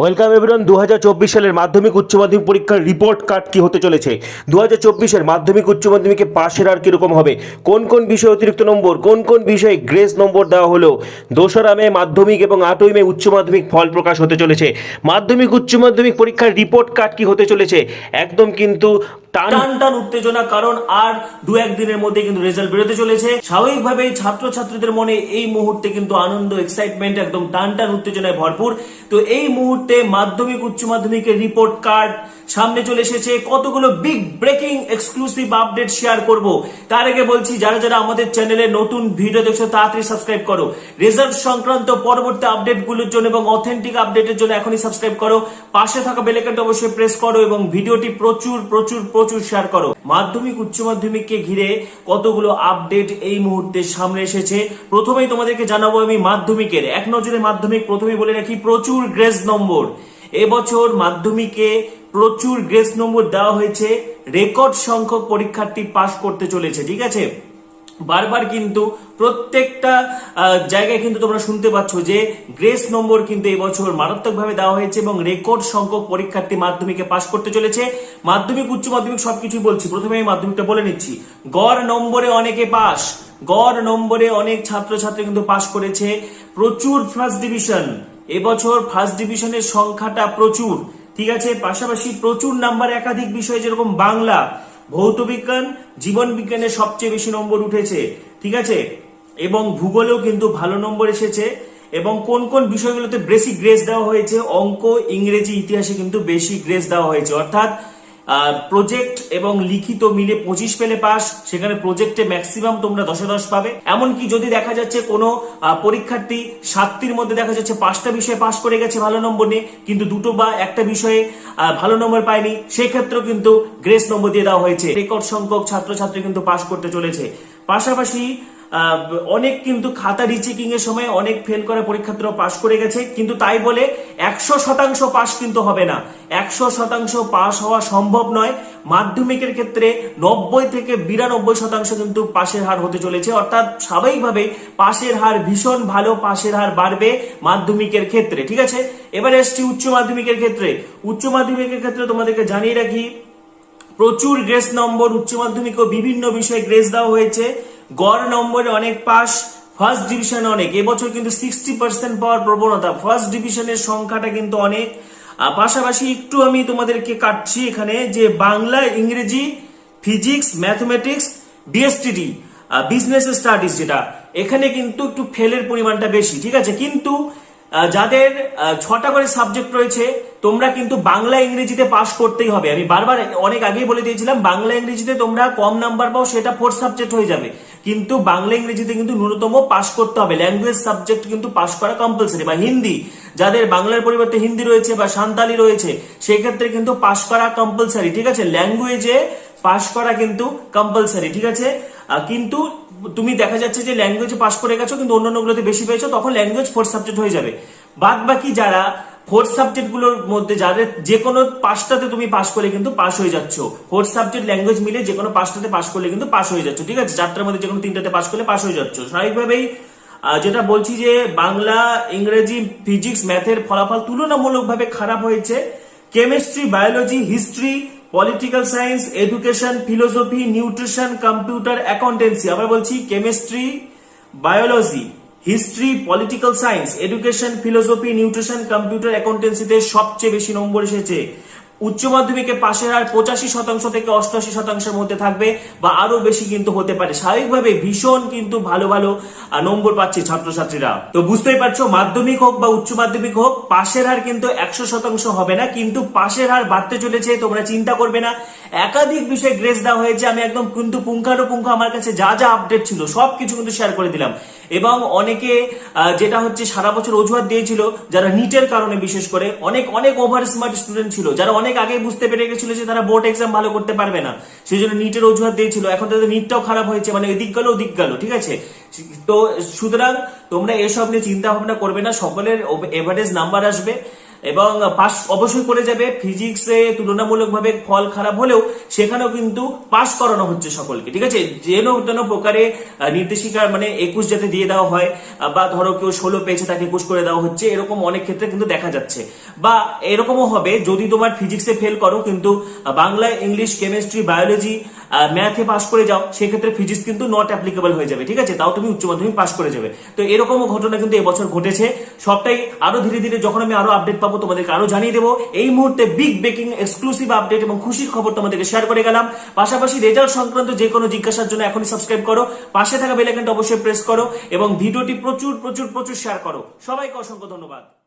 Welcome everyone দু সালের মাধ্যমিক উচ্চ মাধ্যমিক পরীক্ষার রিপোর্ট কার্ড কি হতে চলেছে? দু হাজার মাধ্যমিক উচ্চ মাধ্যমিকে পাশের আর কীরকম হবে? কোন কোন বিষয়ে অতিরিক্ত নম্বর, কোন কোন বিষয়ে গ্রেস নম্বর দেওয়া হলো? দোসরা মে মাধ্যমিক এবং আটই মে উচ্চ মাধ্যমিক ফল প্রকাশ হতে চলেছে। মাধ্যমিক উচ্চ মাধ্যমিক পরীক্ষার রিপোর্ট কার্ড কি হতে চলেছে? একদম কিন্তু টান টান উত্তেজনা, কারণ আর দু একদিনের মধ্যে কিন্তু রেজাল্ট বেরোতে চলেছে। স্বাভাবিকভাবেই ছাত্র ছাত্রীদের মনে এই মুহূর্তে কিন্তু আনন্দ এক্সাইটমেন্ট একদম টান টান উত্তেজনায় ভরপুর। তো এই মুহূর্তে মাধ্যমিক, উচ্চ মাধ্যমিকের রিপোর্ট কার্ড সামনে চলে এসেছে। কতগুলো big breaking exclusive update share করব? তার আগে বলছি, যারা যারা আমাদের চ্যানেলে নতুন ভিডিও দেখছ, তাড়াতাড়ি সাবস্ক্রাইব করো। রেজাল্ট সংক্রান্ত পরবর্তী আপডেটগুলোর জন্য এবং অথেন্টিক আপডেটের জন্য এখনই সাবস্ক্রাইব করো। পাশে থাকা বেলাইকনটা অবশ্যই প্রেস করো এবং ভিডিওটি প্রচুর প্রচুর প্রচুর শেয়ার করো। মাধ্যমিক, উচ্চ মাধ্যমিককে ঘিরে কতগুলো আপডেট এই মুহূর্তে সামনে এসেছে? প্রথমেই তোমাদেরকে জানাব আমি মাধ্যমিকের। এক নজরে মাধ্যমিক, প্রথমেই বলে রাখি, প্রচুর গ্রেস নম্বর। এবছর মাধ্যমিকে প্রচুর গ্রেস নম্বর দেওয়া হয়েছে। রেকর্ড সংখ্যক পরীক্ষার্থী পাশ করতে চলেছে, ঠিক আছে? বারবার কিন্তু প্রত্যেকটা জায়গায় কিন্তু তোমরা শুনতে পাচ্ছ যে গ্রেস নম্বর কিন্তু এবছর মারাত্মকভাবে দেওয়া হয়েছে এবং রেকর্ড সংখ্যক পরীক্ষার্থী মাধ্যমিকে পাশ করতে চলেছে। মাধ্যমিক, উচ্চ মাধ্যমিক সবকিছুই বলছি। প্রথমে আমি মাধ্যমিকটা বলে নিচ্ছি। গড় নম্বরে অনেকে পাস গড় নম্বরে অনেক ছাত্রছাত্রী কিন্তু পাশ করেছে। প্রচুর ফার্স্ট ডিভিশন এবছর ফার্স্ট ডিভিশনের সংখ্যাটা প্রচুর। ঠিক আছে? পাশাপাশি প্রচুর নাম্বার একাধিক বিষয় যেরকম বাংলা, ভৌত বিজ্ঞান, জীবন বিজ্ঞানে সবচেয়ে বেশি নম্বর উঠেছে। ঠিক আছে? এবং ভূগোলেও কিন্তু ভালো নম্বর এসেছে। এবং কোন কোন বিষয়গুলোতে বেশি গ্রেস দেওয়া হয়েছে? অঙ্ক, ইংরেজি, ইতিহাসে কিন্তু বেশি গ্রেস দেওয়া হয়েছে। অর্থাৎ প্রজেক্ট এবং লিখিত মিলে পঁচিশ পেলে পাস, সেখানে প্রজেক্টে ম্যাক্সিমাম তোমরা দশে দশ পাবে। এমনকি যদি দেখা যাচ্ছে কোনো পরীক্ষার্থী সাতটির মধ্যে দেখা যাচ্ছে পাঁচটা বিষয়ে পাস করে গেছে ভালো নম্বর নিয়ে, কিন্তু দুটো বা একটা বিষয়ে ভালো নম্বর পায়নি, সেক্ষেত্রেও কিন্তু গ্রেস নম্বর দিয়ে দেওয়া হয়েছে। রেকর্ড সংখ্যক ছাত্রছাত্রী কিন্তু পাস করতে চলেছে। পাশাপাশি অনেক কিন্তু খাতা রিচেকিং এর সময় অনেক ফেল করা পরীক্ষার্থীরা পাশ করে গেছে। কিন্তু তাই বলে একশো শতাংশ পাশ কিন্তু হবে না। একশো শতাংশ পাশ হওয়া সম্ভব নয়। মাধ্যমিকের ক্ষেত্রে নব্বই থেকে বিরানব্বই শতাংশ কিন্তু পাশের হার হতে চলেছে। অর্থাৎ স্বাভাবিকভাবে পাশের হার ভীষণ ভালো পাশের হার বাড়বে মাধ্যমিকের ক্ষেত্রে। ঠিক আছে? এবারে এসছি উচ্চ মাধ্যমিকের ক্ষেত্রে। উচ্চ মাধ্যমিকের ক্ষেত্রে তোমাদেরকে জানিয়ে রাখি, প্রচুর গ্রেস নম্বর উচ্চ মাধ্যমিক ও বিভিন্ন বিষয়ে গ্রেস দেওয়া হয়েছে। গড় নম্বরে অনেক পাস ফার্স্ট ডিভিশন অনেক। এবছর কিন্তু সিক্সটি পার্সেন্ট পাওয়ার প্রবণতা। ফার্স্ট ডিভিশনের সংখ্যাটা কিন্তু অনেক। পাশাপাশি একটু আমি তোমাদেরকে কাটছি এখানে যে বাংলা, ইংরেজি physics mathematics BSTD business studies যেটা, এখানে কিন্তু একটু ফেলের পরিমাণটা বেশি, ঠিক আছে? কিন্তু যাদের ছটা করে সাবজেক্ট রয়েছে, তোমরা কিন্তু বাংলা, ইংরেজিতে পাশ করতেই হবে। আমি বারবার অনেক আগেই বলে দিয়েছিলাম, বাংলা, ইংরেজিতে তোমরা কম নাম্বার পাও, সেটা ফোর্থ সাবজেক্ট হয়ে যাবে। কিন্তু বাংলা ইংরেজিতে কিন্তু ন্যূনতম পাশ করতে হবে। ল্যাঙ্গুয়েজ সাবজেক্ট কিন্তু পাশ করা কম্পালসারি বা হিন্দি। যাদের বাংলার পরিবর্তে হিন্দি রয়েছে বা সান্তালি রয়েছে, সেক্ষেত্রে কিন্তু পাশ করা কম্পালসারি ঠিক আছে? ল্যাঙ্গুয়েজে পাশ করা কিন্তু কম্পালসারি ঠিক আছে? কিন্তু তুমি দেখা যাচ্ছে যে ল্যাঙ্গুয়েজে পাশ করে গেছো, কিন্তু অন্যান্যগুলোতে বেশি পেয়েছ, তখন ল্যাঙ্গুয়েজ ফোর্থ সাবজেক্ট হয়ে যাবে। বাদ বাকি যারা ফোর্থ সাবজেক্টগুলোর মধ্যে যাদের যে কোনো পাঁচটাতে তুমি পাশ করলে কিন্তু পাস হয়ে যাচ্ছ। ফোর্থ সাবজেক্ট ল্যাঙ্গুয়েজ মিলে যে কোনো পাঁচটাতে পাশ করলে কিন্তু পাস হয়ে যাচ্ছ, ঠিক আছে? চারটার মধ্যে যে কোনো তিনটাতে পাস করলে পাস হয়ে যাচ্ছ। স্বাভাবিকভাবেই যেটা বলছি যে বাংলা, ইংরেজি ফিজিক্স ম্যাথের ফলাফল তুলনামূলকভাবে খারাপ হয়েছে। Chemistry biology history political science education philosophy nutrition computer accountancy আবার বলছি chemistry biology history political science education philosophy nutrition computer অ্যাকাউন্টেন্সিতে সবচেয়ে বেশি নম্বর এসেছে। উচ্চ মাধ্যমিকে পাশের হার পঁচাশি শতাংশ থেকে অষ্টআশি শতাংশের মধ্যে থাকবে বা আরও বেশি কিন্তু হতে পারে। স্বাভাবিকভাবে ভীষণ কিন্তু ভালো ভালো নম্বর পাচ্ছে ছাত্রছাত্রীরা। তো বুঝতেই পারছ, মাধ্যমিক হোক বা উচ্চ মাধ্যমিক হোক, পাশের হার কিন্তু একশো শতাংশ হবে না, কিন্তু পাশের হার বাড়তে চলেছে, তোমরা চিন্তা করবে না। একাধিক বিষয়ে গ্রেস দেওয়া হয়েছে, আমি একদম কিন্তু পুঙ্খানুপুঙ্খ আমার কাছে যা যা আপডেট ছিল, সবকিছু কিন্তু শেয়ার করে দিলাম। এবং অনেকে যেটা হচ্ছে সারা বছর অজুহাত দিয়েছিল, যারা নিটের কারণে বিশেষ করে অনেক অনেক ওভার স্মার্ট স্টুডেন্ট ছিল, যারা অনেক আগে বুঝতে পেরে গেছিল যে তারা বোর্ড এক্সাম ভালো করতে পারবে না। সেই জন্য নিটের অজুহাত দিয়েছিল। এখন তাদের নিটটাও খারাপ হয়েছে মানে এদিক গেল, ওদিক গেল, ঠিক আছে? তো সুতরাং তোমরা এসব নিয়ে চিন্তা ভাবনা করবে না, সকলের এভারেজ নাম্বার আসবে এবং পাস অবশ্যই করে যাবে। ফিজিক্সে তুলনামূলকভাবে ফল খারাপ হলেও সেখানেও কিন্তু পাস করানো হচ্ছে সকলকে, ঠিক আছে? যেন তেন প্রকারে নির্দেশিকা মানে একুশ যাতে দিয়ে দেওয়া হয় বা ধরো কেউ ষোলো পেয়েছে তাকে একুশ করে দেওয়া হচ্ছে, এরকম অনেক ক্ষেত্রে কিন্তু দেখা যাচ্ছে। বা এরকমও হবে, যদি তোমার ফিজিক্সে ফেল করো, কিন্তু বাংলা, ইংলিশ কেমিস্ট্রি বায়োলজি ম্যাথে পাস করে যাও, সেক্ষেত্রে ফিজিক্স কিন্তু নট অ্যাপ্লিকেবল হয়ে যাবে, ঠিক আছে? তাও তুমি উচ্চ মাধ্যমিক পাস করে যাবে। তো এরকমও ঘটনা কিন্তু এবছর ঘটেছে। সবটাই আরও ধীরে ধীরে যখন আমি আরও আপডেট পাবো, তোমাদেরকে আরও জানিয়ে দেবো। এই মুহূর্তে বিগ ব্রেকিং এক্সক্লুসিভ আপডেট এবং খুশির খবর তোমাদেরকে শেয়ার করে গেলাম। পাশাপাশি রেজাল্ট সংক্রান্ত যে কোনো জিজ্ঞাসার জন্য এখনই সাবস্ক্রাইব করো। পাশে থাকা বেলাইকেন্ট অবশ্যই প্রেস করো এবং ভিডিওটি প্রচুর প্রচুর প্রচুর শেয়ার করো। সবাইকে অসংখ্য ধন্যবাদ।